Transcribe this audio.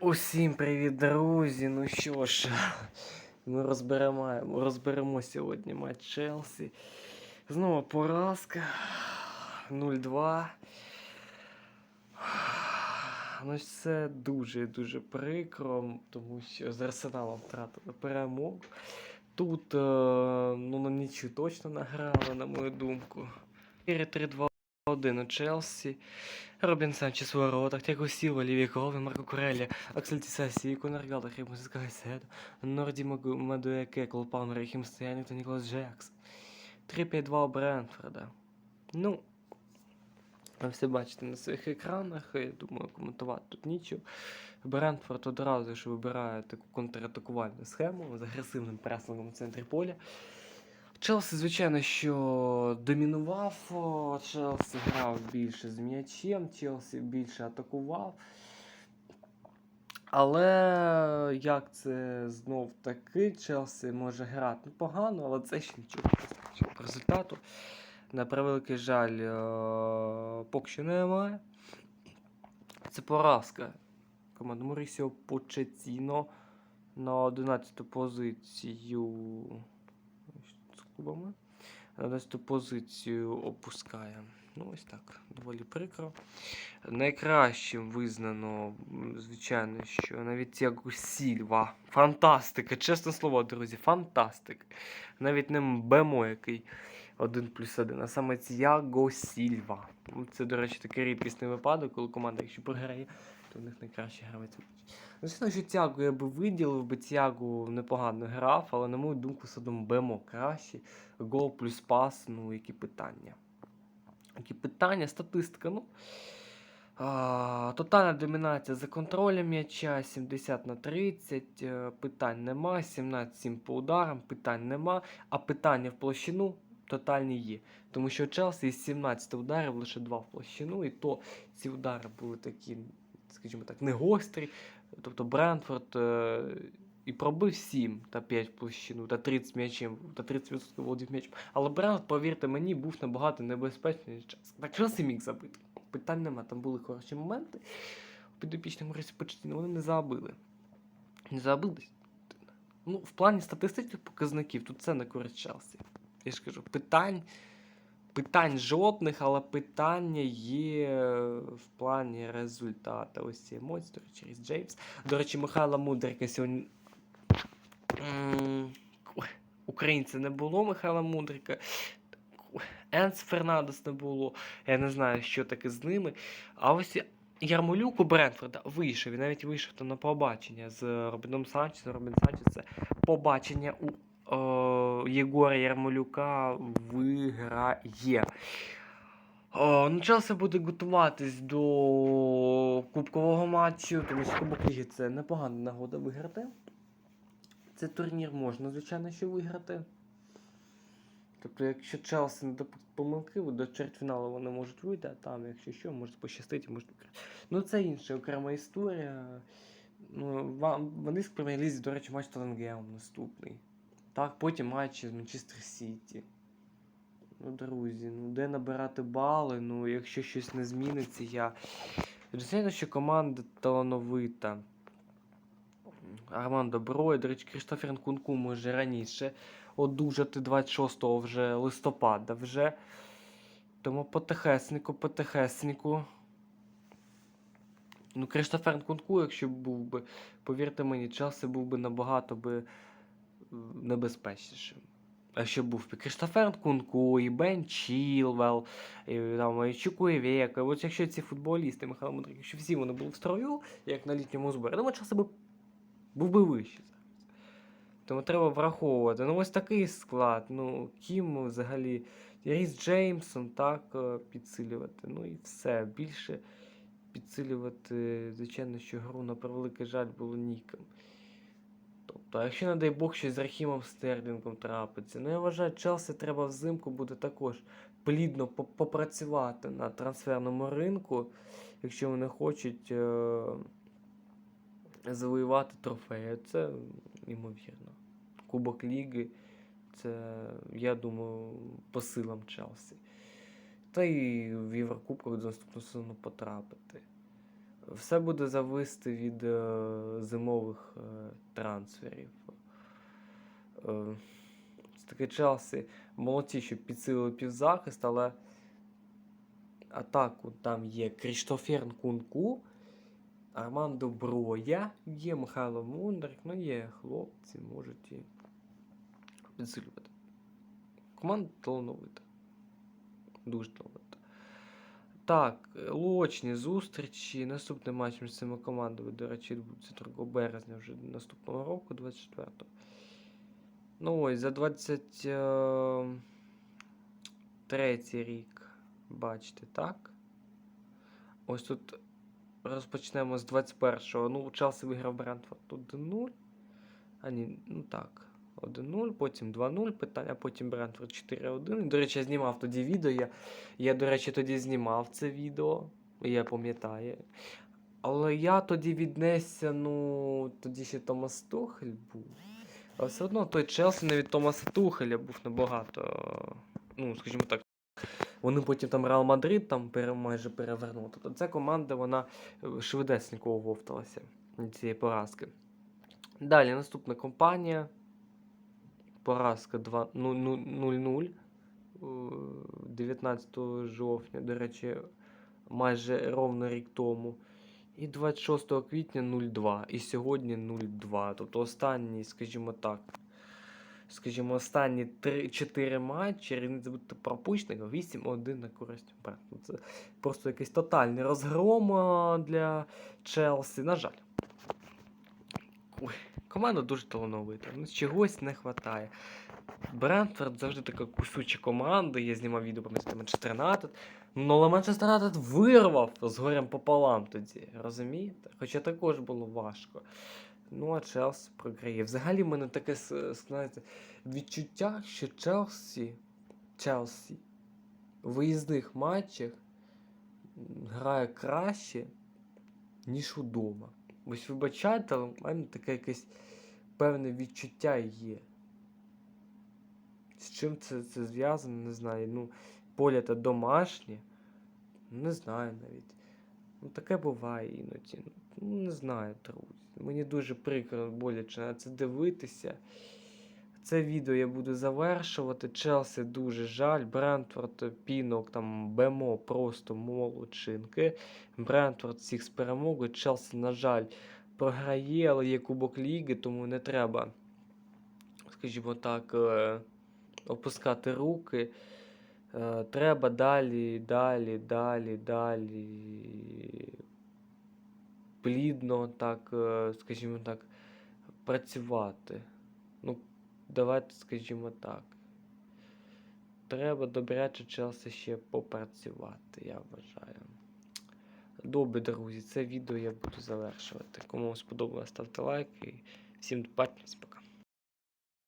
Усім привіт, друзі! Ну що ж, ми розберемо, розберемо сьогодні матч Челсі. Знову поразка 0-2. Ну, це дуже-дуже прикро, тому що з Арсеналом втратили перемогу. Тут е, ну, на нічю точно награли, на мою думку. 4-3-2-1 у Челсі. Робін Санчес у воротах, Тяго Сілва, Ліві Крові, Марко Курелі, Аксель Тісасі, Конор Галдер, Хеймус Гайсед, Норді Мадуеке, Кол Палмер, Хім Стоянік та Ніколас Джекс. 3-5-2 у Брентфорда. Ну, ви все бачите на своїх екранах, я думаю, коментувати тут нічого. Брентфорд одразу ж вибирає таку контратакувальну схему з агресивним пресингом в центрі поля. Челсі, звичайно, що домінував. Челсі грав більше з м'ячем, Челсі більше атакував. Але як це знов таки, Челсі може грати погано, але це ще нічого результату. На превеликий жаль, поки що немає. Це поразка. Команда Морісіо Почетіно на 11 позицію клубами. На 11 позицію опускає. Ну, ось так, доволі прикро. Найкращим визнано, звичайно, що навіть Тіаго Сільва. Фантастика! Чесне слово, друзі, фантастика. Навіть не Бемо, який 1 плюс 1, а саме Тіаго Сільва. Ну, Це, до речі, такий рідкісний випадок, коли команда, якщо програє, то в них найкращий гравець матчу. Звичайно, що Тягу я би виділив, би Тягу непогано грав, але на мою думку, одно Бемо краще. Гол плюс пас, ну які питання. Які питання, статистика, ну. А, тотальна домінація за контролем м'яча 70 на 30. е, Питань нема. 17-7 по ударам, питань нема. А питання в площину тотальні є. Тому що Челсі із 17 ударів лише 2 в площину, і то ці удари були такі, скажімо так, не гострі. Тобто Брентфорд е, і пробив 7 та 5 площину, та 30 м'ячем, та 30% володів м'ячем. Але Брентфорд, повірте мені, був набагато небезпечний Челсі. Так Челсі міг забити. Питань нема, там були хороші моменти. У підопічному Росі Почтіна вони не забили. Не забили. Ну, в плані статистичних показників тут це не користь Челсі. Я ж кажу, питань, питань жодних, але питання є в плані результату. Ось ці емоції, до речі, Ріс Джеймс. До речі, Михайла Мудрика сьогодні. Українця не було Михайла Мудрика. Енс Фернандес не було. Я не знаю, що таке з ними. А ось Ярмолюк у Брентфорда вийшов. Він навіть вийшов там на побачення з Робіном Санчесом. Робін Санчес це побачення у е, Єгора Ярмолюка виграє. О, ну, Челсі буде готуватись до кубкового матчу, тому що Кубок Ліги це непогана нагода виграти. Цей турнір можна, звичайно, що виграти. Тобто, якщо Челсі не допустить помилки, до чвертьфіналу вони можуть вийти, а там, якщо що, може пощастити, може виграти. Ну, це інша окрема історія. Ну, вам- в англійській прем'єр-лізі, до речі, матч з Тоттенгемом наступний. Так, потім матч з Манчестер Сіті. Ну, друзі, ну де набирати бали? Ну, якщо щось не зміниться, я. Звичайно, що команда талановита. Арман Доброй, до речі, Кріштофер Нкунку може раніше одужати 26 вже листопада вже. Тому потихеснику, потихеснику. Ну, Кріштофер Нкунку, якщо був би, повірте мені, Челсі був би набагато би небезпечнішим. А що був Кріштофер Нкунку, і Бен Чілвел, і, там, і Чукуєвєка. От якщо ці футболісти, Михайло Мудрик, якщо всі вони були в строю, як на літньому зборі, думаю, Челсі би був би вищий зараз. Тому треба враховувати. Ну, ось такий склад. Ну, Кім взагалі. Ріс Джеймсон, так, е, підсилювати. Ну і все. Більше підсилювати, звичайно, що гру на превеликий жаль було ніким. А якщо, не дай Бог, щось з Рахімом Стерлінгом трапиться. Ну, я вважаю, Челсі треба взимку буде також плідно попрацювати на трансферному ринку, якщо вони хочуть е- завоювати трофеї. Це ймовірно. Кубок Ліги. Це, я думаю, по силам Челсі. Та й в Єврокубках до наступного сезону потрапити. Все буде зависти від е, зимових е, трансферів. Е, це таке Челсі молодці, що підсилили півзахист, але атаку там є Кріштофер Кунку, Армандо Броя, є Михайло Мундрик, ну є хлопці, можуть і підсилювати. Команда талановита. Дуже талановита. Так, е, лочні зустрічі. Наступний матч між цими командами, до речі, відбудеться 2 березня вже наступного року, 24-го. Ну ось, за 23 рік, бачите, так? Ось тут розпочнемо з 21-го. Ну, Челсі виграв Брентфорд 1-0. А ні, ну так. 1-0, потім 2-0 питання, потім Брентфорд 4-1. І, До речі, я знімав тоді відео. Я, я, до речі, тоді знімав це відео. Я пам'ятаю. Але я тоді віднесся, ну, тоді ще Томас Тухель був. А все одно той Челсі не від Томаса Тухеля був набагато. Ну, скажімо так. Вони потім там Реал Мадрид там пере, майже перевернули. Тобто ця команда, вона е, швидесенько оговталася від цієї поразки. Далі наступна компанія. Поразка 2 ну, ну, 0-0. е, 19 жовтня, до речі, майже ровно рік тому. І 26 квітня 0-2. І сьогодні 0-2. Тобто останні, скажімо так. Скажімо, останні 3-4 матчі різниця буде пропущених 8-1 на користь Брайтону. Це просто якийсь тотальний розгром для Челсі. На жаль. Ой, команда дуже талановита. Ну, чогось не вистачає. Брентфорд завжди така кусюча команда. Я знімав відео пам'ятаєте, Манчестер Юнайтед. Ну, але Манчестер Юнайтед вирвав з горем пополам тоді. Розумієте? Хоча також було важко. Ну, а Челсі програє. Взагалі, в мене таке знаєте, відчуття, що Челсі, Челсі у виїзних матчах грає краще, ніж удома. Ось вибачайте, але в мене таке якесь певне відчуття є. З чим це, це зв'язано, не знаю. Ну, Поля та домашнє. Не знаю навіть. Ну, таке буває іноді. Ну, не знаю, друзі. Мені дуже прикро боляче на це дивитися. Це відео я буду завершувати. Челсі дуже жаль. Брентфорд, Пінок, там Бемо просто молодчинки. Брентфорд всіх з перемогою. Челсі, на жаль, програє, але є Кубок Ліги, тому не треба, скажімо так, е, опускати руки. Е, Треба далі, далі, далі, далі плідно, так, е, скажімо так, працювати. Давайте, скажімо так. Треба добряче Челсі ще попрацювати, я вважаю. Добре, друзі, це відео я буду завершувати. Кому сподобалось, ставте лайк і всім бачимось, пока.